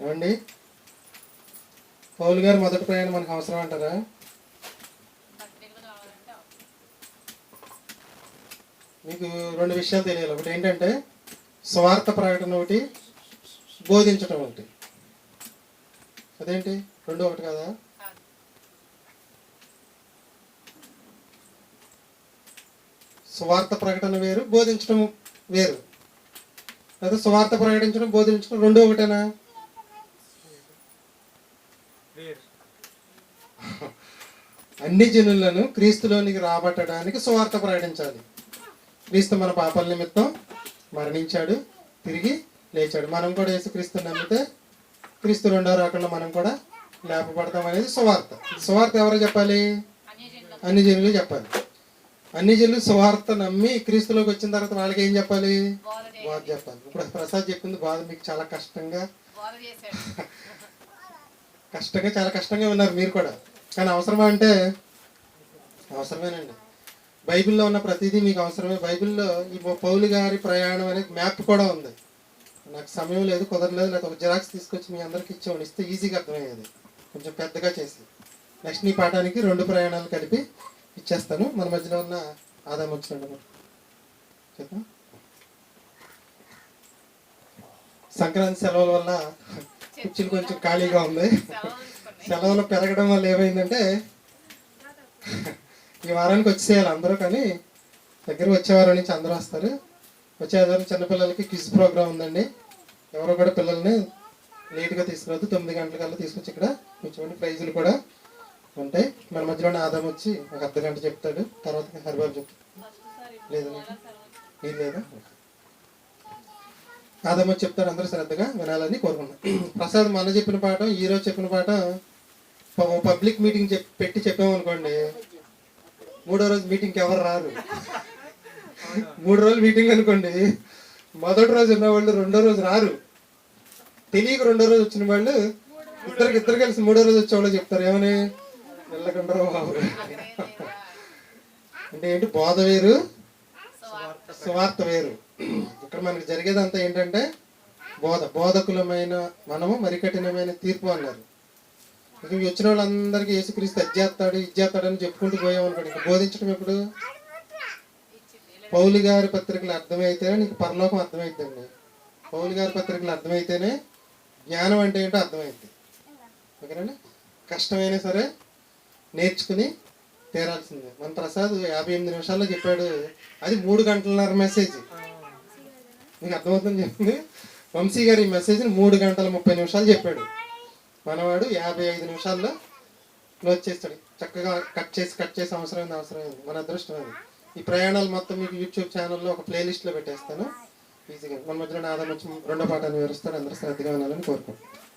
ఏమండి? పౌల్ గారు మొదటి ప్రయాణం మనకు అవసరం అంటారా? మీకు రెండు విషయాలు తెలియాలి. ఒకటి ఏంటంటే స్వార్థ ప్రకటన ఒకటి బోధించడం ఒకటి. అదేంటి? రెండు ఒకటి కదా? స్వార్థ ప్రకటన వేరు బోధించడం వేరు. లేదా స్వార్థ ప్రకటించడం బోధించడం రెండు ఒకటేనా? అన్ని జనులను క్రీస్తులోనికి రాబట్టడానికి సువార్త ప్రకటించాలి. క్రీస్తు మన పాపాల నిమిత్తం మరణించాడు తిరిగి లేచాడు. మనం కూడా యేసుక్రీస్తు నమ్మితే క్రీస్తు రెండో రాకుండా మనం కూడా లేపబడతాం అనేది సువార్త. సువార్త ఎవరు చెప్పాలి? అన్ని జనులు చెప్పాలి. అన్ని జనులు సువార్త నమ్మి క్రీస్తులోకి వచ్చిన తర్వాత వాళ్ళకి ఏం చెప్పాలి? బాధ చెప్పాలి. ఇప్పుడు ప్రసాద్ చెప్పింది బాధ మీకు చాలా కష్టంగా. కష్టంగా చాలా కష్టంగా ఉన్నారు మీరు కూడా. కానీ అవసరమా అంటే? అవసరమేనండి. బైబిల్లో ఉన్న ప్రతిదీ మీకు అవసరమే. బైబిల్లో ఈ పౌలు గారి ప్రయాణం అనేది మ్యాప్ కూడా ఉంది. నాకు సమయం లేదు కుదరలేదు లేకపోతే ఒక జిరాక్స్ తీసుకొచ్చి మీ అందరికి ఇచ్చేవాడు ఇస్తే ఈజీగా అర్థమయ్యేది. కొంచెం పెద్దగా చేసి. నెక్స్ట్ ఈ పాఠానికి రెండు ప్రయాణాలు కలిపి ఇచ్చేస్తాను. మన మధ్యలో ఉన్న ఆదాయం వచ్చినట్టు చెప్పా సంక్రాంతి సెలవుల వల్ల కుర్చీలు కొంచెం ఖాళీగా ఉంది. సెలవులు పెరగడం వల్ల ఏమైందంటే ఈ వారానికి వచ్చేయాలి అందరూ కానీ. దగ్గర వచ్చేవారం నుంచి అందరూ వస్తారు. వచ్చేదారు చిన్నపిల్లలకి క్విజ్ ప్రోగ్రామ్ ఉందండి. ఎవరు కూడా పిల్లల్ని లేట్గా తీసుకురావద్దు. తొమ్మిది గంటలకల్లా తీసుకొచ్చి ఇక్కడ కొంచెం ప్రైజులు కూడా ఉంటాయి మన మధ్యలోనే ఆదాం వచ్చి ఒక అర్ధ గంట చెప్తాడు. తర్వాత హరిబాబు చెప్తాడు లేదా మీరు లేదా. ఆదాం వచ్చి చెప్తాడు అందరూ శ్రద్ధగా వినాలని కోరుకున్నాం ప్రసాద్ మన చెప్పిన పాఠం ఈ రోజు చెప్పిన పాఠం పబ్లిక్ మీటింగ్ చెప్ పెట్టి చెప్పామనుకోండి మూడో రోజు మీటింగ్కి ఎవరు రారు. మూడు రోజులు మీటింగ్ అనుకోండి మొదటి రోజు ఉన్న వాళ్ళు రెండో రోజు రారు. తెలియక రెండో రోజు వచ్చిన వాళ్ళు ఇద్దరికి ఇద్దరు కలిసి మూడో రోజు వచ్చే వాళ్ళు చెప్తారు. ఏమని? వెళ్ళకుండా బాబు. అంటే ఏంటి? బోధ వేరు సువార్త వేరు. ఇక్కడ మనకి జరిగేదంతా ఏంటంటే బోధ బోధకులమైన మనము మరి కఠినమైన తీర్పు అన్నారు. ఇక వచ్చిన వాళ్ళందరికీ యేసుక్రీస్తు అజ్జేస్తాడు ఇజ్జేస్తాడు అని చెప్పుకుంటూ పోయామనుకోండి. ఇంకా బోధించడం ఎప్పుడు? పౌలు గారి పత్రికలు అర్థమైతేనే నీకు పరలోకం అర్థమైద్దండి పౌలు గారి పత్రికలు అర్థమైతేనే జ్ఞానం అంటే ఏంటో అర్థమైంది. ఓకేనండి? కష్టమైనా సరే నేర్చుకుని తీరాల్సిందే మన ప్రసాద్ యాభై ఎనిమిది నిమిషాల్లో చెప్పాడు. అది మూడు గంటలన్నర మెసేజ్ మీకు అర్థమవుతుంది చెప్పింది? వంశీ గారు ఈ మెసేజ్ని మూడు గంటల ముప్పై నిమిషాలు చెప్పాడు. మనవాడు యాభై ఐదు నిమిషాల్లో క్లోజ్ చేస్తాడు. చక్కగా కట్ చేసి కట్ చేసి అవసరమైంది అవసరమైంది మన అదృష్టం అది. ఈ ప్రయాణాలు మొత్తం మీకు యూట్యూబ్ ఛానల్లో ఒక ప్లేలిస్ట్లో పెట్టేస్తాను. ఈజీగా మన మధ్యలో ఆదాయం నుంచి రెండో పాఠాన్ని వివరిస్తాడు. అందరూ శ్రద్ధగా వినాలని కోరుకుంటున్నాను.